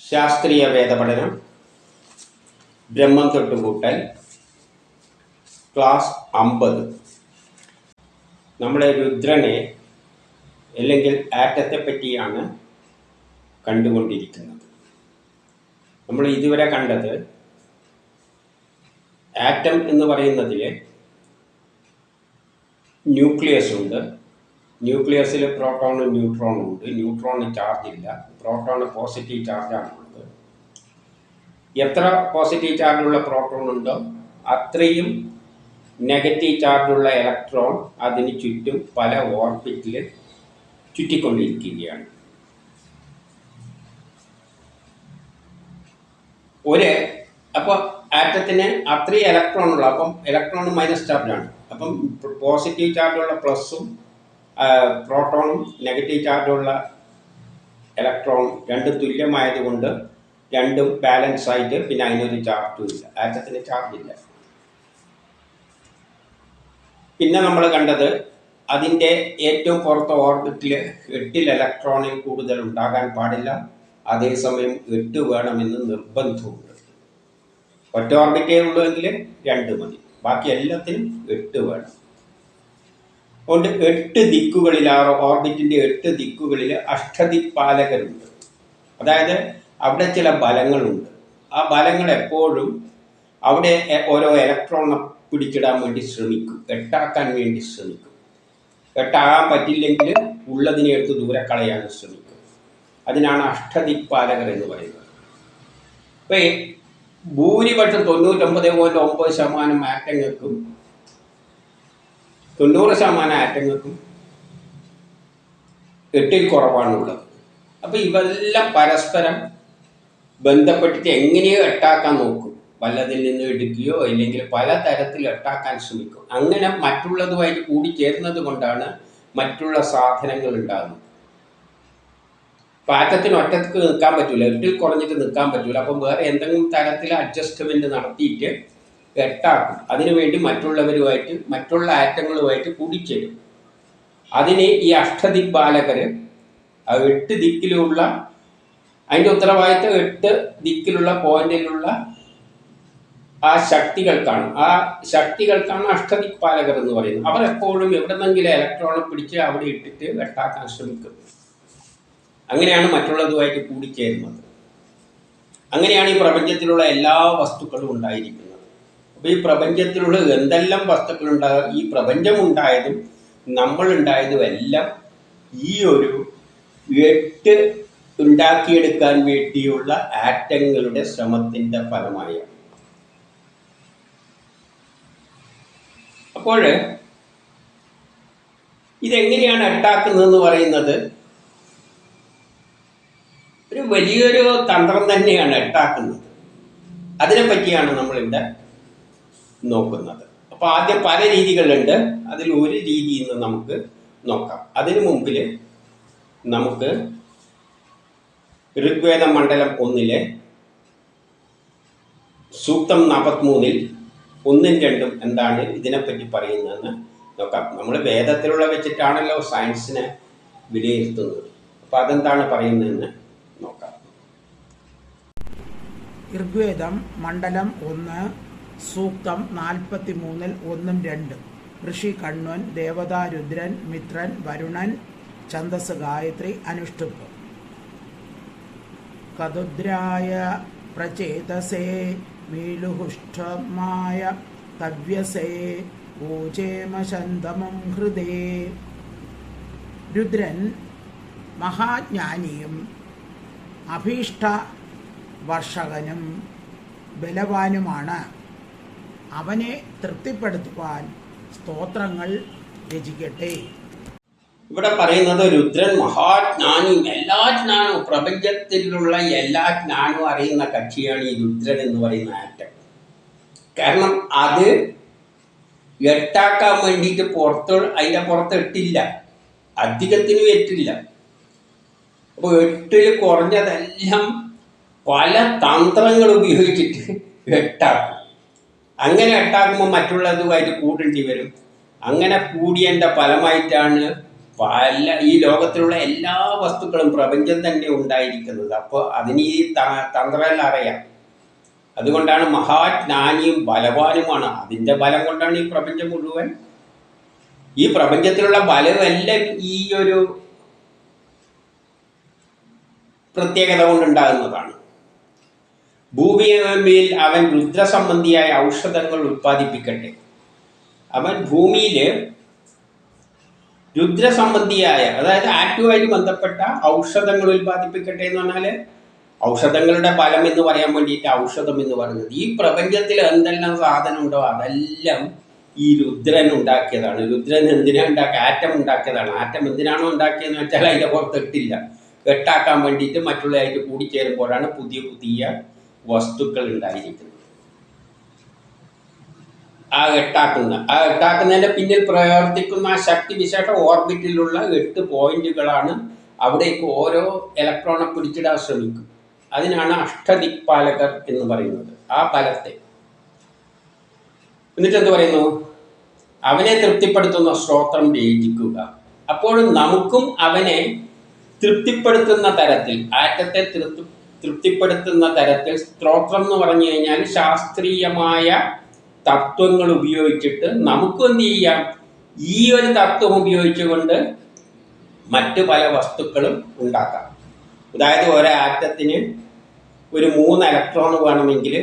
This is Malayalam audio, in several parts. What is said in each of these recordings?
ശാസ്ത്രീയ വേദപഠനം ബ്രഹ്മം തൊട്ടുകൂട്ടൽ ക്ലാസ് അമ്പത്. നമ്മുടെ രുദ്രനെ അല്ലെങ്കിൽ ആറ്റത്തെ പറ്റിയാണ് കണ്ടുകൊണ്ടിരിക്കുന്നത്. നമ്മൾ ഇതുവരെ കണ്ടത് ആറ്റം എന്ന് പറയുന്നതിൽ ന്യൂക്ലിയസ് ഉണ്ട് ന്യൂക്ലിയസിൽ പ്രോട്ടോണും ന്യൂട്രോണും ഉണ്ട്. ന്യൂട്രോണിന് ചാർജ് ഇല്ല. പ്രോട്ടോണ് പോസിറ്റീവ് ചാർജാണുള്ളത് എത്ര പോസിറ്റീവ് ചാർജുള്ള പ്രോട്ടോൺ ഉണ്ടോ? അത്രയും നെഗറ്റീവ് ചാർജുള്ള ഇലക്ട്രോൺ അതിന് ചുറ്റും പല ഓർബിറ്റിൽ ചുറ്റിക്കൊണ്ടിരിക്കുകയാണ്. ഒരു അപ്പോൾ ആറ്റത്തിന് അത്രയും ഇലക്ട്രോൺ ഉള്ള അപ്പം ഇലക്ട്രോൺ മൈനസ് ചാർജാണ് അപ്പം പോസിറ്റീവ് ചാർജുള്ള പ്ലസും പ്രോട്ടോണും നെഗറ്റീവ് ചാർജുള്ള ഇലക്ട്രോൺ രണ്ടും തുല്യമായതുകൊണ്ട് രണ്ടും ബാലൻസ് ആയിട്ട് പിന്നെ അതിനൊരു ചാർജും ഇല്ല. ആറ്റത്തിന് ചാർജ് ഇല്ല. പിന്നെ നമ്മൾ കണ്ടത് അതിന്റെ ഏറ്റവും പുറത്തെ ഓർബിറ്റിൽ എട്ടിൽ ഇലക്ട്രോണിൽ കൂടുതൽ ഉണ്ടാകാൻ പാടില്ല. അതേസമയം എട്ട് വേണമെന്ന് നിർബന്ധമുണ്ട്. ഒറ്റ ഓർബിറ്റേ ഉള്ളൂ എങ്കിൽ രണ്ട് മതി. ബാക്കി എല്ലാത്തിനും എട്ട് വേണം. അതുകൊണ്ട് എട്ട് ദിക്കുകളിൽ ആ ഓർബിറ്റിന്റെ എട്ട് ദിക്കുകളിൽ അഷ്ടദിക്പാലകരുണ്ട്. അതായത് അവിടെ ചില ബലങ്ങളുണ്ട്. ആ ബലങ്ങൾ എപ്പോഴും അവിടെ ഓരോ ഇലക്ട്രോണിനെ പിടിച്ചിടാൻ വേണ്ടി ശ്രമിക്കും. എട്ടാക്കാൻ വേണ്ടി ശ്രമിക്കും. എട്ടാകാൻ പറ്റില്ലെങ്കിൽ ഉള്ളതിനെ എടുത്ത് ദൂരെ കളയാൻ ശ്രമിക്കും. അതിനാണ് അഷ്ടദിക്പാലകർ എന്ന് പറയുന്നത്. ഇപ്പം ഭൂരിപക്ഷം തൊണ്ണൂറ്റൊമ്പത് പോയിന്റ് ഒമ്പത് ശതമാനം ആറ്റങ്ങൾക്കും തൊണ്ണൂറ് ശതമാനം ആറ്റങ്ങൾക്കും എട്ടിൽ കുറവാണുള്ളത്. അപ്പം ഇവെല്ലാം പരസ്പരം ബന്ധപ്പെട്ടിട്ട് എങ്ങനെയോ എട്ടാക്കാൻ നോക്കും. വല്ലതിൽ നിന്ന് എടുക്കുകയോ അല്ലെങ്കിൽ പല തരത്തിൽ എട്ടാക്കാൻ ശ്രമിക്കും. അങ്ങനെ മറ്റുള്ളതുമായിട്ട് കൂടിച്ചേരുന്നത് കൊണ്ടാണ് മറ്റുള്ള സാധനങ്ങൾ ഉണ്ടാകുന്നത്. പാറ്റത്തിന് ഒറ്റയ്ക്ക് നിൽക്കാൻ പറ്റൂല. എട്ടിൽ കുറഞ്ഞിട്ട് നിൽക്കാൻ പറ്റൂല. അപ്പം വേറെ എന്തെങ്കിലും തരത്തിൽ അഡ്ജസ്റ്റ്മെന്റ് നടത്തിയിട്ട് എട്ടാക്കും അതിനുവേണ്ടി മറ്റുള്ളവരുമായിട്ട് മറ്റുള്ള ആറ്റങ്ങളുമായിട്ട് കൂടിച്ചേരും. അതിനെ ഈ അഷ്ടദിക് ബാലകര് എട്ട് ദിക്കിലുള്ള അതിന്റെ ഉത്തരവാദിത്തം എട്ട് ദിക്കിലുള്ള പോയിന്റിലുള്ള ആ ശക്തികൾക്കാണ്. ആ ശക്തികൾക്കാണ് അഷ്ടദിക്പാലകർ എന്ന് പറയുന്നത്. അവർ എപ്പോഴും എവിടെന്നെങ്കിലും ഇലക്ട്രോണെ പിടിച്ച് അവിടെ ഇട്ടിട്ട് വെട്ടാക്കാൻ ശ്രമിക്കും. അങ്ങനെയാണ് മറ്റുള്ളതുമായിട്ട് കൂടിച്ചേരുന്നത്. അങ്ങനെയാണ് ഈ പ്രപഞ്ചത്തിലുള്ള എല്ലാ വസ്തുക്കളും ഉണ്ടായിരിക്കുന്നത്. അപ്പോൾ ഈ പ്രപഞ്ചത്തിലുള്ള എന്തെല്ലാം വസ്തുക്കൾ ഉണ്ടാകും ഈ പ്രപഞ്ചമുണ്ടായതും നമ്മൾ ഉണ്ടായതും എല്ലാം ഈ ഒരു എട്ട് ഉണ്ടാക്കിയെടുക്കാൻ വേണ്ടിയുള്ള ആറ്റങ്ങളുടെ ശ്രമത്തിന്റെ ഫലമായാണ്. അപ്പോൾ ഇതെങ്ങനെയാണ് അട്ടാക്കുന്നതെന്ന് പറയുന്നത്? ഒരു വലിയൊരു തന്ത്രം തന്നെയാണ് അട്ടാക്കുന്നത് അതിനെപ്പറ്റിയാണ് നമ്മളിവിടെ നോക്കുന്നത്. അപ്പോൾ ആദ്യം പല രീതികളുണ്ട്. അതിൽ ഒരു രീതി ഇന്ന് നമുക്ക് നോക്കാം. അതിനു മുമ്പിൽ നമുക്ക് ഋഗ്വേദ മണ്ഡലം ഒന്നിലെ സൂക്തം നാൽപ്പത്തിമൂന്നിൽ ഒന്നും രണ്ടും എന്താണ് ഇതിനെപ്പറ്റി പറയുന്നതെന്ന് നോക്കാം. നമ്മൾ വേദത്തിലുള്ള വെച്ചിട്ടാണല്ലോ സയൻസിനെ വിലയിരുത്തുന്നത്. അപ്പോൾ അതെന്താണ് പറയുന്നതെന്ന് നോക്കാം. ഋഗ്വേദം മണ്ഡലം ഒന്ന് സൂക്തം നാൽപ്പത്തി മൂന്നിൽ ഒന്നും രണ്ടും. ഋഷി കണ്വൻ ദേവതാരുദ്രൻ മിത്രൻ വരുണൻ ഛന്ദസ് ഗായത്രി അനുഷ്ടുപ്പ്. കതുദ്രായ പ്രചേതസേ മീലുഹുഷ്ടമായ തവ്യസേ ഊചേമശന്തമം ഹൃദേ. രുദ്രൻ മഹാജ്ഞാനിയും അഭീഷ്ട വർഷകനും ബലവാനുമാണ്. അവനെ തൃപ്തിപ്പെടുത്തുവാൻ സ്തോത്രങ്ങൾ രചിക്കട്ടെ. ഇവിടെ പറയുന്നത് രുദ്രൻ മഹാജ്ഞാനി എല്ലാ ജ്ഞാനവും പ്രപഞ്ചത്തിലുള്ള എല്ലാ ജ്ഞാനവും അറിയുന്ന കക്ഷിയാണ് ഈ രുദ്രൻ എന്ന് പറയുന്ന ആറ്റം. കാരണം അത് എട്ടാക്കാൻ വേണ്ടിയിട്ട് പുറത്ത് അതിന്റെ പുറത്ത് എട്ടില്ല. അധികത്തിനും എട്ടില്ല. അപ്പോൾ എട്ടിൽ കുറഞ്ഞതെല്ലാം പല തന്ത്രങ്ങൾ ഉപയോഗിച്ചിട്ട് എട്ടാക്കും. അങ്ങനെ എട്ടാക്കുമ്പോൾ മറ്റുള്ളതുമായിട്ട് കൂടേണ്ടി വരും. അങ്ങനെ കൂടിയതിന്റെ ഫലമായിട്ടാണ് പല ഈ ലോകത്തിലുള്ള എല്ലാ വസ്തുക്കളും പ്രപഞ്ചം തന്നെ ഉണ്ടായിരിക്കുന്നത്. അപ്പോൾ അതിന് ഈ തന്ത്രമല്ല അറിയാം. അതുകൊണ്ടാണ് മഹാജ്ഞാനിയും ബലവാനുമാണ് അതിന്റെ ബലം കൊണ്ടാണ് ഈ പ്രപഞ്ചം മുഴുവൻ. ഈ പ്രപഞ്ചത്തിലുള്ള ബലമെല്ലാം ഈ ഒരു പ്രത്യേകത കൊണ്ടുണ്ടാകുന്നതാണ്. ഭൂമിയിൽ അവൻ രുദ്രസംബന്ധിയായ ഔഷധങ്ങൾ ഉത്പാദിപ്പിക്കട്ടെ. അവൻ ഭൂമിയിൽ രുദ്രസംബന്ധിയായ അതായത് ആറ്റുമായിട്ട് ബന്ധപ്പെട്ട ഔഷധങ്ങൾ ഉത്പാദിപ്പിക്കട്ടെ എന്ന് പറഞ്ഞാൽ ഔഷധങ്ങളുടെ ഫലം എന്ന് പറയാൻ വേണ്ടിയിട്ട് ഔഷധം എന്ന് പറയുന്നത്. ഈ പ്രപഞ്ചത്തിൽ എന്തെല്ലാം സാധനം ഉണ്ടോ അതെല്ലാം ഈ രുദ്രൻ ഉണ്ടാക്കിയതാണ്. രുദ്രൻ എന്തിനാ ഉണ്ടാക്കുക ആറ്റം ഉണ്ടാക്കിയതാണ്. ആറ്റം എന്തിനാണോ ഉണ്ടാക്കിയതെന്ന് വെച്ചാൽ അതിന്റെ പുറത്തെട്ടില്ല എട്ടാക്കാൻ വേണ്ടിയിട്ട് മറ്റുള്ളതായിട്ട് കൂടിച്ചേരുമ്പോഴാണ് പുതിയ പുതിയ വസ്തുക്കൾ ഉണ്ടായിരിക്കുന്നത് ആ എട്ടാക്കുന്ന ആ എട്ടാക്കുന്നതിന്റെ പിന്നിൽ പ്രവർത്തിക്കുന്ന ആ ശക്തി വിശേഷ ഓർബിറ്റിലുള്ള എട്ട് പോയിന്റുകളാണ് അവിടേക്ക് ഓരോ ഇലക്ട്രോണെ പിടിച്ചിടാൻ ശ്രമിക്കും. അതിനാണ് അഷ്ടദിക്പാലകർ എന്ന് പറയുന്നത് ആ ഫലത്തെ എന്നിട്ട് എന്ത് പറയുന്നു? അവനെ തൃപ്തിപ്പെടുത്തുന്ന സ്ത്രോത്രം രചിക്കുക. അപ്പോഴും നമുക്കും അവനെ തൃപ്തിപ്പെടുത്തുന്ന തരത്തിൽ ആറ്റത്തെ തൃപ്തി തൃപ്തിപ്പെടുത്തുന്ന തരത്തിൽ സ്ത്രോത്രം എന്ന് പറഞ്ഞു കഴിഞ്ഞാൽ ശാസ്ത്രീയമായ തത്വങ്ങൾ ഉപയോഗിച്ചിട്ട് നമുക്ക് എന്ത് ചെയ്യാം? ഈ ഒരു തത്വം ഉപയോഗിച്ചുകൊണ്ട് മറ്റു പല വസ്തുക്കളും ഉണ്ടാക്കാം. അതായത് ഒരു ആറ്റത്തിന് ഒരു മൂന്ന് ഇലക്ട്രോൺ വേണമെങ്കിൽ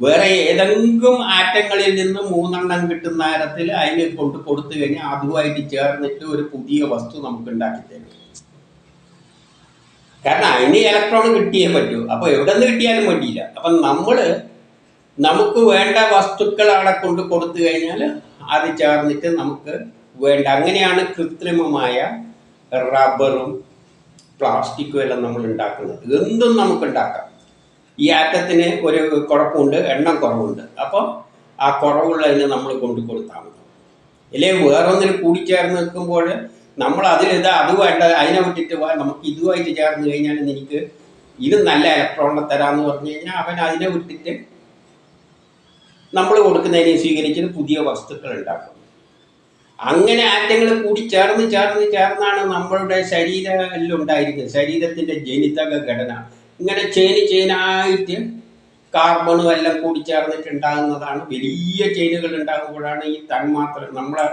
വേറെ ഏതെങ്കിലും ആറ്റങ്ങളിൽ നിന്ന് മൂന്നെണ്ണം കിട്ടുന്ന തരത്തിൽ അതിന് കൊണ്ട് കൊടുത്തു കഴിഞ്ഞാൽ അതുമായിട്ട് ചേർന്നിട്ട് ഒരു പുതിയ വസ്തു നമുക്ക് ഉണ്ടാക്കി തരും. കാരണം അതിന് ഇലക്ട്രോൺ കിട്ടിയേ പറ്റൂ. അപ്പോൾ എവിടെ നിന്ന് കിട്ടിയാലും വേണ്ടിയില്ല. അപ്പം നമ്മൾ നമുക്ക് വേണ്ട വസ്തുക്കൾ അവിടെ കൊണ്ട് കൊടുത്തു കഴിഞ്ഞാൽ അത് ചേർന്നിട്ട് നമുക്ക് വേണ്ട. അങ്ങനെയാണ് കൃത്രിമമായ റബ്ബറും പ്ലാസ്റ്റിക്കും എല്ലാം നമ്മൾ ഉണ്ടാക്കുന്നത്. എന്തും നമുക്ക് ഉണ്ടാക്കാം. ഈ ആറ്റത്തിന് ഒരു കുഴപ്പമുണ്ട് എണ്ണം കുറവുണ്ട്. അപ്പോൾ ആ കുറവുള്ളതിന് നമ്മൾ കൊണ്ടു കൊടുത്താൽ മതി. അല്ലെങ്കിൽ വേറൊന്നിൽ കൂടിച്ചേർന്ന് നിൽക്കുമ്പോൾ നമ്മൾ അതിലിത് അതുമായിട്ട് അതിനെ വിട്ടിട്ട് പോയാൽ നമുക്ക് ഇതുമായിട്ട് ചേർന്ന് കഴിഞ്ഞാൽ എനിക്ക് ഇത് നല്ല ഇലക്ട്രോണിനെ തരാമെന്ന് പറഞ്ഞു കഴിഞ്ഞാൽ അവൻ അതിനെ വിട്ടിട്ട് നമ്മൾ കൊടുക്കുന്നതിനെ സ്വീകരിച്ചിട്ട് പുതിയ വസ്തുക്കൾ ഉണ്ടാക്കും. അങ്ങനെ ആറ്റങ്ങൾ കൂടി ചേർന്ന് ചേർന്ന് ചേർന്നാണ് നമ്മളുടെ ശരീരത്തിലുണ്ടായിരിക്കുന്നത് ശരീരത്തിന്റെ ജനിതക ഘടന. ഇങ്ങനെ ചെയിന് ചെയിനായിട്ട് കാർബണും എല്ലാം കൂടി ചേർന്നിട്ട് ഉണ്ടാകുന്നതാണ് വലിയ ചെയിനുകൾ ഉണ്ടാകുമ്പോഴാണ് ഈ തന്മാത്ര നമ്മളെ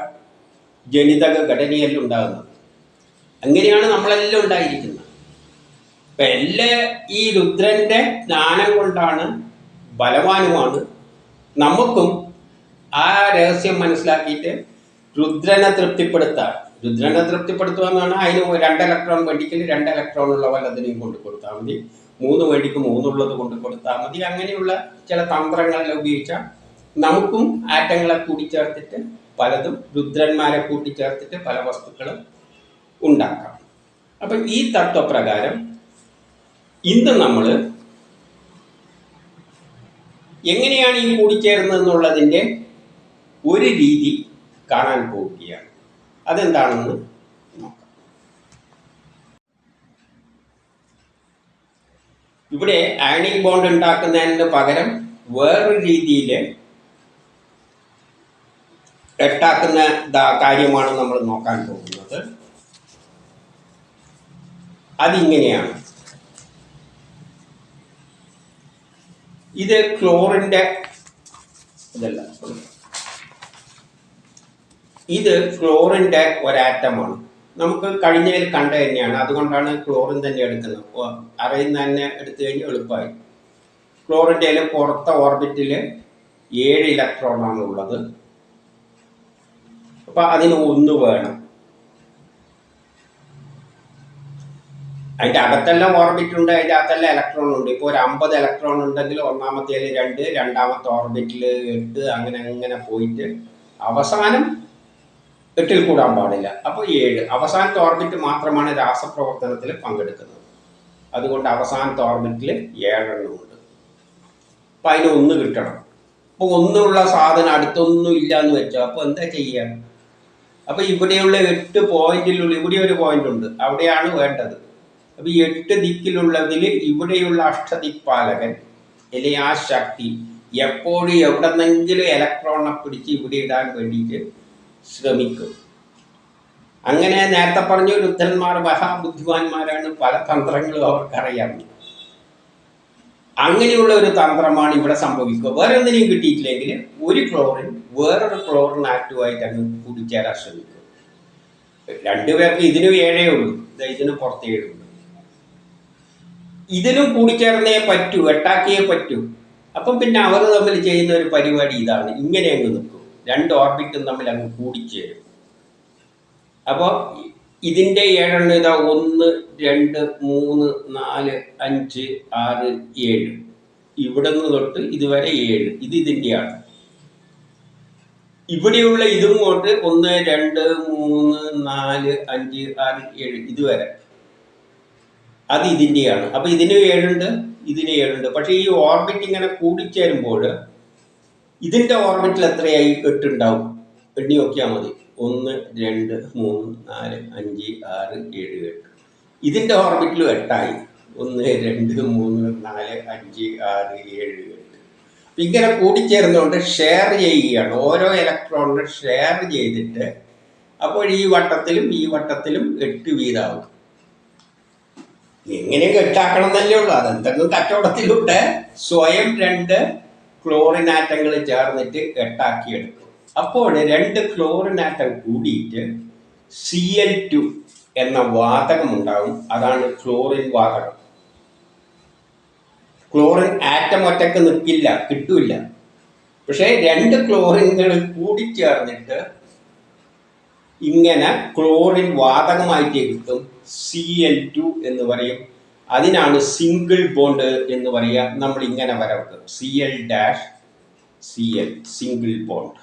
ജനിതക ഘടനയെല്ലാം ഉണ്ടാകുന്നത് അങ്ങനെയാണ് നമ്മളെല്ലാം ഉണ്ടായിരിക്കുന്നത്. അപ്പൊ എല്ലാ ഈ രുദ്രന്റെ ജ്ഞാനം കൊണ്ടാണ് ബലവാനുമാണ്. നമുക്കും ആ രഹസ്യം മനസ്സിലാക്കിയിട്ട് രുദ്രനെ തൃപ്തിപ്പെടുത്താം രുദ്രനെ തൃപ്തിപ്പെടുത്തുക എന്ന് പറഞ്ഞാൽ അതിന് രണ്ട് ഇലക്ട്രോൺ വേണ്ടിക്കൽ രണ്ട് ഇലക്ട്രോൺ ഉള്ള വല്ലതിനെയും കൊണ്ട് കൊടുത്താൽ മതി. മൂന്ന് വേണ്ടിക്ക് മൂന്നുള്ളത് കൊണ്ട് കൊടുത്താൽ മതി. അങ്ങനെയുള്ള ചില തന്ത്രങ്ങളെല്ലാം ഉപയോഗിച്ചാൽ നമുക്കും ആറ്റങ്ങളെ കൂട്ടിച്ചേർത്തിട്ട് പലതും രുദ്രന്മാരെ കൂട്ടിച്ചേർത്തിട്ട് പല വസ്തുക്കളും ഉണ്ടാക്കാം. അപ്പം ഈ തത്വപ്രകാരം ഇന്ന് നമ്മൾ എങ്ങനെയാണ് ഈ കൂടിച്ചേരുന്നതെന്നുള്ളതിന്റെ ഒരു രീതി കാണാൻ പോവുകയാണ്. അതെന്താണെന്ന് നോക്കാം. ഇവിടെ അയണിക് ബോണ്ട് ഉണ്ടാക്കുന്നതിന് പകരം വേറൊരു രീതിയിൽ എട്ടാക്കുന്ന കാര്യമാണ് നമ്മൾ നോക്കാൻ പോകുന്നത്. അതിങ്ങനെയാണ്. ഇത് ക്ലോറിന്റെ ഇതല്ല. ഇത് ക്ലോറിന്റെ ഒരാറ്റമാണ്. നമുക്ക് കഴിഞ്ഞതിൽ കണ്ട തന്നെയാണ്. അതുകൊണ്ടാണ് ക്ലോറിൻ തന്നെ എടുക്കുന്നത്. അറിയുന്ന തന്നെ എടുത്തു കഴിഞ്ഞാൽ എളുപ്പമായി. ക്ലോറിന്റെ പുറത്തെ ഓർബിറ്റിൽ ഏഴ് ഇലക്ട്രോണാണ് ഉള്ളത്. അപ്പം അതിന് ഒന്ന് വേണം. അതിന്റെ അകത്തെല്ലാം ഓർബിറ്റ് ഉണ്ട് അതിന്റെ അകത്തെല്ലാം ഇലക്ട്രോൺ ഉണ്ട്. ഇപ്പോൾ ഒരു അമ്പത് ഇലക്ട്രോൺ ഉണ്ടെങ്കിൽ ഒന്നാമത്തേൽ രണ്ട് രണ്ടാമത്തെ ഓർബിറ്റിൽ എട്ട് അങ്ങനെ അങ്ങനെ പോയിട്ട് അവസാനം എട്ടിൽ കൂടാൻ പാടില്ല. അപ്പോൾ ഏഴ്. അവസാനത്തെ ഓർബിറ്റ് മാത്രമാണ് രാസപ്രവർത്തനത്തിൽ പങ്കെടുക്കുന്നത്. അതുകൊണ്ട് അവസാനത്തെ ഓർബിറ്റിൽ ഏഴെണ്ണം ഉണ്ട്. അപ്പം അതിന് ഒന്ന് കിട്ടണം. അപ്പോൾ ഒന്നുള്ള സാധനം അടുത്തൊന്നും ഇല്ല എന്ന് വെച്ചോ. അപ്പോൾ എന്താ ചെയ്യുക അപ്പോൾ ഇവിടെയുള്ള എട്ട് പോയിന്റിലുള്ള ഇവിടെ ഒരു പോയിന്റ് ഉണ്ട്. അവിടെയാണ് വേണ്ടത്. അപ്പോൾ ഈ എട്ട് ദിക്കിലുള്ളതിൽ ഇവിടെയുള്ള അഷ്ടദിക്പാലകൻ അല്ലെങ്കിൽ ആ ശക്തി എപ്പോഴും എവിടെന്നെങ്കിലും ഇലക്ട്രോണെ പിടിച്ച് ഇവിടെ ഇടാൻ വേണ്ടിയിട്ട് ശ്രമിക്കും. അങ്ങനെ നേരത്തെ പറഞ്ഞു രുദ്ധന്മാർ മഹാബുദ്ധിമാന്മാരാണ് പല തന്ത്രങ്ങളും അവർക്കറിയാം. അങ്ങനെയുള്ള ഒരു തന്ത്രമാണ് ഇവിടെ സംഭവിക്കുക. വേറെ ഒന്നിനെയും കിട്ടിയിട്ടില്ലെങ്കിൽ ഒരു ക്ലോറിൻ വേറൊരു ക്ലോറിൻ ആക്റ്റീവായിട്ട് അങ്ങ് കൂടിച്ചേരാൻ ശ്രമിക്കും. രണ്ടുപേർക്ക് ഇതിനും ഏഴേ ഉള്ളൂ. ഇതിനും പുറത്തേ ഉള്ളൂ ഇതിനും കൂടിച്ചേർന്നേ പറ്റൂ എട്ടാക്കിയേ പറ്റൂ. അപ്പം പിന്നെ അവർ തമ്മിൽ ചെയ്യുന്ന ഒരു പരിപാടി ഇതാണ്. ഇങ്ങനെ അങ്ങ് നിൽക്കും. രണ്ട് ഓർബിറ്റും തമ്മിൽ അങ്ങ് കൂടിച്ചേരും. അപ്പോൾ ഇതിന്റെ ഏഴെണ്ണം ഇതാ ഒന്ന് രണ്ട് മൂന്ന് നാല് അഞ്ച് ആറ് ഏഴ്. ഇവിടെ നിന്ന് തൊട്ട് ഇതുവരെ ഏഴ്. ഇത് ഇതിന്റെയാണ്. ഇവിടെയുള്ള ഇതും കൊണ്ട് ഒന്ന് രണ്ട് മൂന്ന് നാല് അഞ്ച് ആറ് ഏഴ് ഇതുവരെ. അത് ഇതിന്റെയാണ്. അപ്പൊ ഇതിന് ഏഴുണ്ട് ഇതിന് ഏഴുണ്ട്. പക്ഷെ ഈ ഓർബിറ്റ് ഇങ്ങനെ കൂടിച്ചേരുമ്പോൾ ഇതിന്റെ ഓർബിറ്റിൽ എത്രയായി? എട്ടുണ്ടാവും എണ്ണി നോക്കിയാൽ മതി. ഒന്ന് രണ്ട് മൂന്ന് നാല് അഞ്ച് ആറ് ഏഴ് എട്ട്. ഇതിന്റെ ഓർബിറ്റിലും എട്ടായി. ഒന്ന് രണ്ട് മൂന്ന് നാല് അഞ്ച് ആറ് ഏഴ് ഇങ്ങനെ കൂടിച്ചേർന്നുകൊണ്ട് ഷെയർ ചെയ്യുകയാണ്. ഓരോ ഇലക്ട്രോണിനും ഷെയർ ചെയ്തിട്ട് അപ്പോൾ ഈ വട്ടത്തിലും ഈ വട്ടത്തിലും എട്ട് വീതാവും. എങ്ങനെയും കെട്ടാക്കണം എന്നല്ലേ ഉള്ളൂ. അതെന്തെങ്കിലും കച്ചവടത്തിലൂടെ സ്വയം രണ്ട് ക്ലോറിൻ ആറ്റങ്ങൾ ചേർന്നിട്ട് കെട്ടാക്കിയെടുക്കും അപ്പോൾ രണ്ട് ക്ലോറിൻ ആറ്റം കൂടിയിട്ട് സി എൽ ടു എന്ന വാതകം ഉണ്ടാവും അതാണ് ക്ലോറിൻ വാതകം. ക്ലോറിൻ ആറ്റം ഒറ്റയ്ക്ക് നിൽക്കില്ല കിട്ടൂല പക്ഷേ രണ്ട് ക്ലോറിനുകൾ കൂടിച്ചേർന്നിട്ട് ഇങ്ങനെ ക്ലോറിൻ വാതകമായിട്ട് കിട്ടും സി എൽ ടു എന്ന് പറയും. അതിനാണ് സിംഗിൾ ബോണ്ട് എന്ന് പറയുക നമ്മൾ ഇങ്ങനെ വരവ് C L dash C L single bond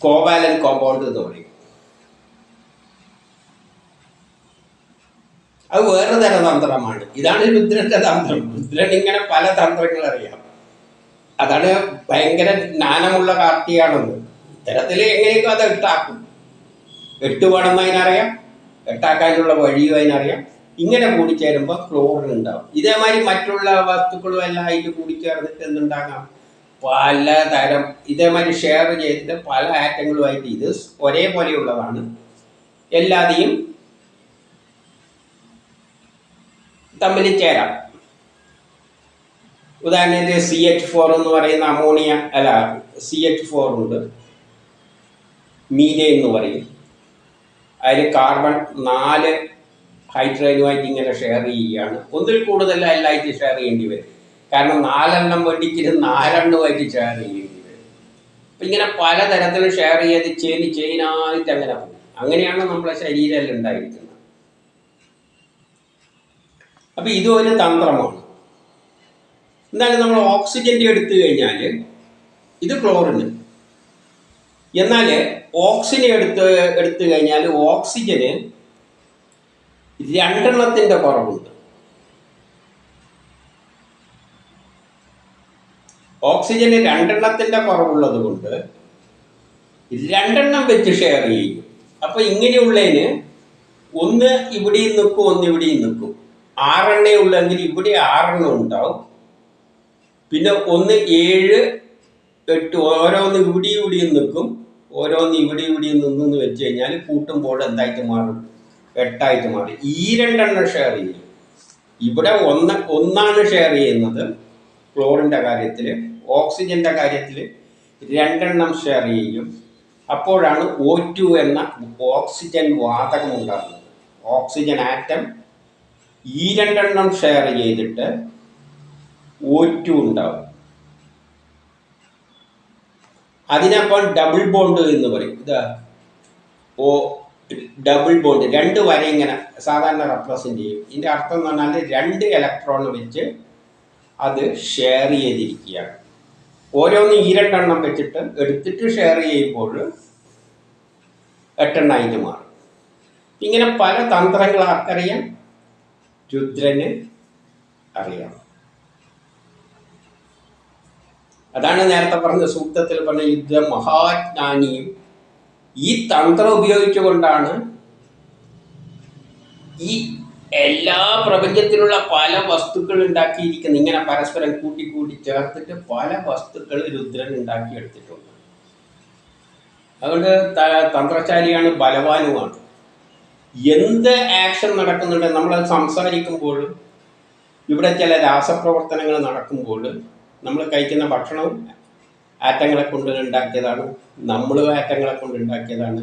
covalent compound എന്ന് പറയും. അത് വേറെ തരം തന്ത്രമാണ്. ഇതാണ് രുദ്രന്റെ തന്ത്രം. രുദ്രൻ ഇങ്ങനെ പല തന്ത്രങ്ങൾ അറിയാം. അതാണ് ഭയങ്കര ജ്ഞാനമുള്ള കാർത്തിയാണെന്ന്. ഇത്തരത്തിൽ എങ്ങനെയൊക്കെ അത് എട്ടാക്കും എട്ട് വേണമെന്ന് അതിനറിയാം. എട്ടാക്കാനുള്ള വഴിയും അതിനറിയാം. ഇങ്ങനെ കൂടിച്ചേരുമ്പോൾ ക്ലോറിൻ ഉണ്ടാവും. ഇതേമാതിരി മറ്റുള്ള വസ്തുക്കളും എല്ലാം അതിൽ കൂടിച്ചേർന്നിട്ട് എന്തുണ്ടാകാം? പലതരം ഇതേമാതിരി ഷെയർ ചെയ്തിട്ട് പല ആറ്റങ്ങളുമായിട്ട് ഇത് ഒരേപോലെയുള്ളതാണ്. എല്ലാതെയും തമ്മിൽ ചേരാം. ഉദാഹരണത്തിന് സി എച്ച് ഫോർ എന്ന് പറയുന്ന അമോണിയ അല്ല സി എച്ച് ഫോർ ഉണ്ട്. മീനെ എന്ന് പറയും. അതിൽ കാർബൺ നാല് ഹൈഡ്രജനുമായിട്ട് ഇങ്ങനെ ഷെയർ ചെയ്യുകയാണ്. ഒന്നിൽ കൂടുതൽ എല്ലായിട്ട് ഷെയർ ചെയ്യേണ്ടി വരും. കാരണം നാലെണ്ണം വേണ്ടിച്ചിട്ട് നാലെണ്ണമായിട്ട് ഷെയർ ചെയ്യേണ്ടി വരും. അപ്പം ഇങ്ങനെ പലതരത്തിൽ ഷെയർ ചെയ്ത് ചെയിൻ ചെയിനായിട്ട് അങ്ങനെ പോകും. അങ്ങനെയാണ് നമ്മളെ ശരീരത്തിൽ ഉണ്ടായിരിക്കുന്നത്. അപ്പം ഒരു തന്ത്രമാണ്. എന്നാലും നമ്മൾ ഓക്സിജന്റെ എടുത്തു കഴിഞ്ഞാൽ ഇത് ക്ലോറിന്. എന്നാൽ ഓക്സിജൻ എടുത്ത് എടുത്തു കഴിഞ്ഞാൽ ഓക്സിജന് രണ്ടെണ്ണത്തിന്റെ കുറവുണ്ട്. ഓക്സിജന് രണ്ടെണ്ണത്തിന്റെ കുറവുള്ളത് കൊണ്ട് രണ്ടെണ്ണം വെച്ച് ഷെയർ ചെയ്യും. അപ്പൊ ഇങ്ങനെയുള്ളതിന് ഒന്ന് ഇവിടെയും നിൽക്കും ഒന്ന് ഇവിടെയും നിൽക്കും. ആറെണ്ണേ ഉള്ളെങ്കിൽ ഇവിടെ ആറെണ്ണം ഉണ്ടാവും. പിന്നെ ഒന്ന് ഏഴ് എട്ട് ഓരോന്ന് ഇവിടെ ഇവിടെയും നിൽക്കും. ഓരോന്ന് ഇവിടെ ഇവിടെയും നിന്നെന്ന് വെച്ച് കഴിഞ്ഞാൽ കൂട്ടുമ്പോൾ എന്തായിട്ട് മാറും? എട്ടായിട്ട് മാറും. ഈ രണ്ടെണ്ണം ഷെയർ ചെയ്യും. ഇവിടെ ഒന്ന് ഒന്നാണ് ഷെയർ ചെയ്യുന്നത്. ക്ലോറിന്റെ കാര്യത്തിൽ ഓക്സിജന്റെ കാര്യത്തിൽ രണ്ടെണ്ണം ഷെയർ ചെയ്യും. അപ്പോഴാണ് ഒ ടു എന്ന ഓക്സിജൻ വാതകം ഉണ്ടാകുന്നത്. ഓക്സിജൻ ആറ്റം ഈ രണ്ടെണ്ണം ഷെയർ ചെയ്തിട്ട് ഒ ടു ഉണ്ടാവും. അതിനപ്പോൾ ഡബിൾ ബോണ്ട് എന്ന് പറയും. ഇതാ. ഓ ഡബിൾ ബോണ്ട് രണ്ട് വര ഇങ്ങനെ സാധാരണ റെപ്രസെന്റ് ചെയ്യും. ഇതിന്റെ അർത്ഥം എന്ന് പറഞ്ഞാൽ രണ്ട് ഇലക്ട്രോൺ വെച്ച് അത് ഷെയർ ചെയ്തിരിക്കുകയാണ്. ഓരോന്ന് ഈ രണ്ടെണ്ണം വെച്ചിട്ട് എടുത്തിട്ട് ഷെയർ ചെയ്യുമ്പോൾ എട്ടെണ്ണായിട്ട് മാറും. ഇങ്ങനെ പല തന്ത്രങ്ങൾ ആർക്കറിയാം? രുദ്രന് അറിയാം. അതാണ് നേരത്തെ പറഞ്ഞ സൂക്തത്തിൽ പറഞ്ഞ യുദ്ധ മഹാജ്ഞാനിയും ഈ തന്ത്രം ഉപയോഗിച്ചുകൊണ്ടാണ് ഈ എല്ലാ പ്രപഞ്ചത്തിലുള്ള പല വസ്തുക്കൾ ഉണ്ടാക്കിയിരിക്കുന്നത്. ഇങ്ങനെ പരസ്പരം കൂട്ടി കൂട്ടി ചേർത്തിട്ട് പല വസ്തുക്കൾ രുദ്രൻ ഉണ്ടാക്കിയെടുത്തിട്ടുണ്ട്. അതുകൊണ്ട് തന്ത്രശാലിയാണ് ബലവാനുമാണ്. എന്ത് ആക്ഷൻ നടക്കുന്നുണ്ട് നമ്മൾ സംസാരിക്കുമ്പോൾ ഇവിടെ ചില രാസപ്രവർത്തനങ്ങൾ നടക്കുമ്പോൾ നമ്മൾ കഴിക്കുന്ന ഭക്ഷണവും ആറ്റങ്ങളെ കൊണ്ട് ഉണ്ടാക്കിയതാണ് നമ്മളും ആറ്റങ്ങളെ കൊണ്ട് ഉണ്ടാക്കിയതാണ്.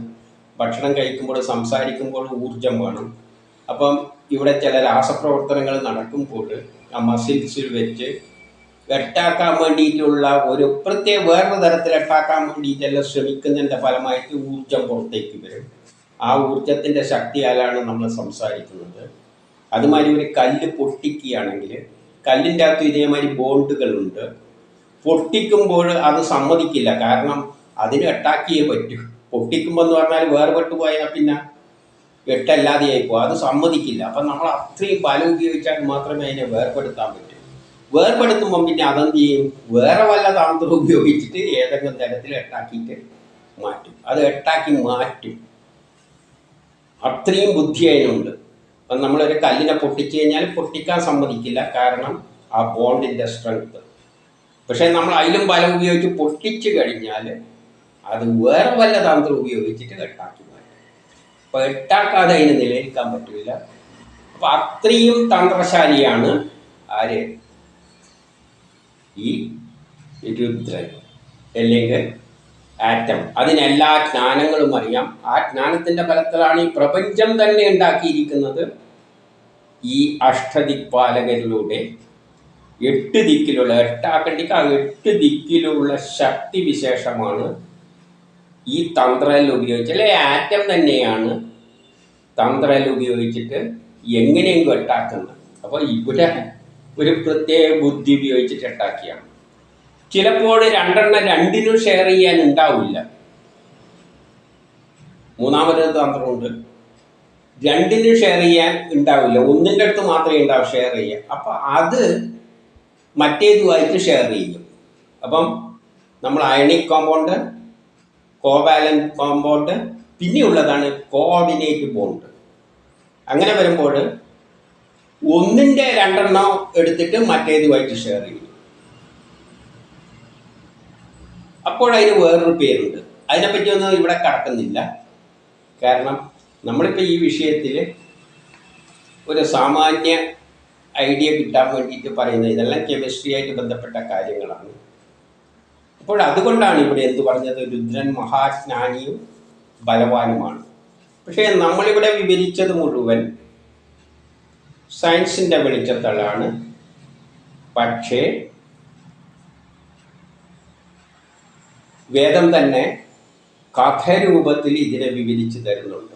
ഭക്ഷണം കഴിക്കുമ്പോൾ സംസാരിക്കുമ്പോൾ ഊർജം വേണം അപ്പം ഇവിടെ ചില രാസപ്രവർത്തനങ്ങൾ നടക്കുമ്പോൾ ആ മസിൽസിൽ വെച്ച് എട്ടാക്കാൻ വേണ്ടിയിട്ടുള്ള ഒരു പ്രത്യേക വേറൊരു തരത്തിൽ എട്ടാക്കാൻ വേണ്ടിയിട്ടെല്ലാം ശ്രമിക്കുന്നതിന്റെ ഫലമായിട്ട് ഊർജം പുറത്തേക്ക് വരും. ആ ഊർജത്തിന്റെ ശക്തിയാലാണ് നമ്മൾ സംസാരിക്കുന്നത്. അതുമാതിരി ഒരു കല്ല് പൊട്ടിക്കുകയാണെങ്കിൽ കല്ലിന്റെ അകത്ത് ഇതേമാതിരി ബോണ്ടുകളുണ്ട്. പൊട്ടിക്കുമ്പോൾ അത് സമ്മതിക്കില്ല. കാരണം അതിന് എട്ടാക്കിയേ പറ്റൂ. പൊട്ടിക്കുമ്പോൾ എന്ന് പറഞ്ഞാൽ വേർപെട്ട് പോയാൽ പിന്നെ എട്ടല്ലാതെയായി പോകും അത് സമ്മതിക്കില്ല. അപ്പം നമ്മൾ അത്രയും ബലം ഉപയോഗിച്ചാൽ മാത്രമേ അതിനെ വേർപെടുത്താൻ പറ്റൂ. വേർപെടുത്തുമ്പം പിന്നെ അതെന്ത് ചെയ്യും? വേറെ വല്ല തന്ത്രം ഉപയോഗിച്ചിട്ട് ഏതെങ്കിലും തരത്തിൽ എട്ടാക്കിയിട്ട് മാറ്റും. അത് എട്ടാക്കി മാറ്റും. അത്രയും ബുദ്ധി അതിനുണ്ട്. അപ്പം നമ്മളൊരു കല്ലിനെ പൊട്ടിച്ചു കഴിഞ്ഞാൽ പൊട്ടിക്കാൻ സമ്മതിക്കില്ല. കാരണം ആ ബോണ്ടിന്റെ സ്ട്രെങ്ത് പക്ഷേ നമ്മൾ അതിലും ബലം ഉപയോഗിച്ച് പൊട്ടിച്ചു കഴിഞ്ഞാൽ അത് വേറെ വല്ല തന്ത്രം ഉപയോഗിച്ചിട്ട് കെട്ടാക്കി മാറ്റും. അപ്പോൾ എട്ടാക്കാതെ അതിന് നിലനിൽക്കാൻ പറ്റില്ല അപ്പം അത്രയും തന്ത്രശാലിയാണ് ആര്? ഈ രുദ്രൻ. അല്ലെങ്കിൽ ആറ്റം. അതിനെല്ലാ ജ്ഞാനങ്ങളും അറിയാം. ആ ജ്ഞാനത്തിന്റെ ഫലത്തിലാണ് ഈ പ്രപഞ്ചം തന്നെ ഉണ്ടാക്കിയിരിക്കുന്നത്. ഈ അഷ്ടദിക്പാലകരിലൂടെ എട്ട് ദിക്കിലുള്ള എട്ടാക്കണ്ടിക്ക് ആ എട്ട് ദിക്കിലുള്ള ശക്തി വിശേഷമാണ് ഈ തന്ത്രയിൽ ഉപയോഗിച്ച് അല്ലെ? ആറ്റം തന്നെയാണ് തന്ത്രയിൽ ഉപയോഗിച്ചിട്ട് എങ്ങനെയെങ്കിലും എട്ടാക്കുന്നത് അപ്പോൾ ഇവിടെ ഒരു പ്രത്യേക ബുദ്ധി ഉപയോഗിച്ചിട്ട് എട്ടാക്കിയാണ് ചിലപ്പോൾ രണ്ടെണ്ണം രണ്ടിനും ഷെയർ ചെയ്യാൻ ഉണ്ടാവില്ല മൂന്നാമതൊരു തന്ത്രമുണ്ട്. രണ്ടിനും ഷെയർ ചെയ്യാൻ ഉണ്ടാവില്ല. ഒന്നിന്റെ അടുത്ത് മാത്രമേ ഉണ്ടാവും ഷെയർ ചെയ്യാൻ. അപ്പം അത് മറ്റേതുമായിട്ട് ഷെയർ ചെയ്യും. അപ്പം നമ്മൾ അയണിക് കോമ്പൗണ്ട് കോവാലൻ കോമ്പൗണ്ട് പിന്നെയുള്ളതാണ് കോർഡിനേറ്റ് ബോണ്ട് അങ്ങനെ വരുമ്പോൾ ഒന്നിന്റെ രണ്ടെണ്ണം എടുത്തിട്ട് മറ്റേതുമായിട്ട് ഷെയർ ചെയ്യും. അപ്പോൾ അതിന് വേറൊരു പേരുണ്ട്. അതിനെപ്പറ്റി ഒന്നും ഇവിടെ കടക്കുന്നില്ല. കാരണം നമ്മളിപ്പോൾ ഈ വിഷയത്തിൽ ഒരു സാമാന്യ ഐഡിയ കിട്ടാൻ വേണ്ടിയിട്ട് പറയുന്നത് ഇതെല്ലാം കെമിസ്ട്രിയായിട്ട് ബന്ധപ്പെട്ട കാര്യങ്ങളാണ്. അപ്പോൾ അതുകൊണ്ടാണ് ഇവിടെ എന്ത് പറഞ്ഞത്? രുദ്രൻ മഹാജ്ഞാനിയും ബലവാനുമാണ്. പക്ഷേ നമ്മളിവിടെ വിവരിച്ചത് മുഴുവൻ സയൻസിന്റെ വെളിച്ചത്തലാണ്. പക്ഷേ വേദം തന്നെ കഥരൂപത്തിൽ ഇതിനെ വിവരിച്ചു തരുന്നുണ്ട്.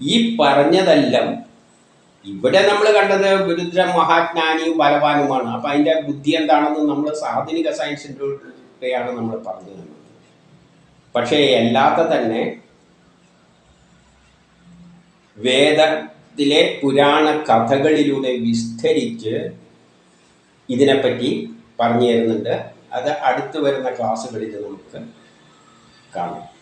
ഈ പറഞ്ഞതെല്ലാം ഇവിടെ നമ്മൾ കണ്ടത് ഗുരുദ്ര മഹാജ്ഞാനിയും ബലവാനുമാണ്. അപ്പം അതിന്റെ ബുദ്ധി എന്താണെന്ന് നമ്മൾ ആധുനിക സയൻസിന്റെയാണ് നമ്മൾ പറഞ്ഞു തന്നത് പക്ഷേ അല്ലാത്ത തന്നെ വേദത്തിലെ പുരാണ കഥകളിലൂടെ വിസ്തരിച്ച് ഇതിനെപ്പറ്റി പറഞ്ഞു തരുന്നുണ്ട്. അത് അടുത്തു വരുന്ന ക്ലാസ്സുകളിൽ നമുക്ക് കാണാം.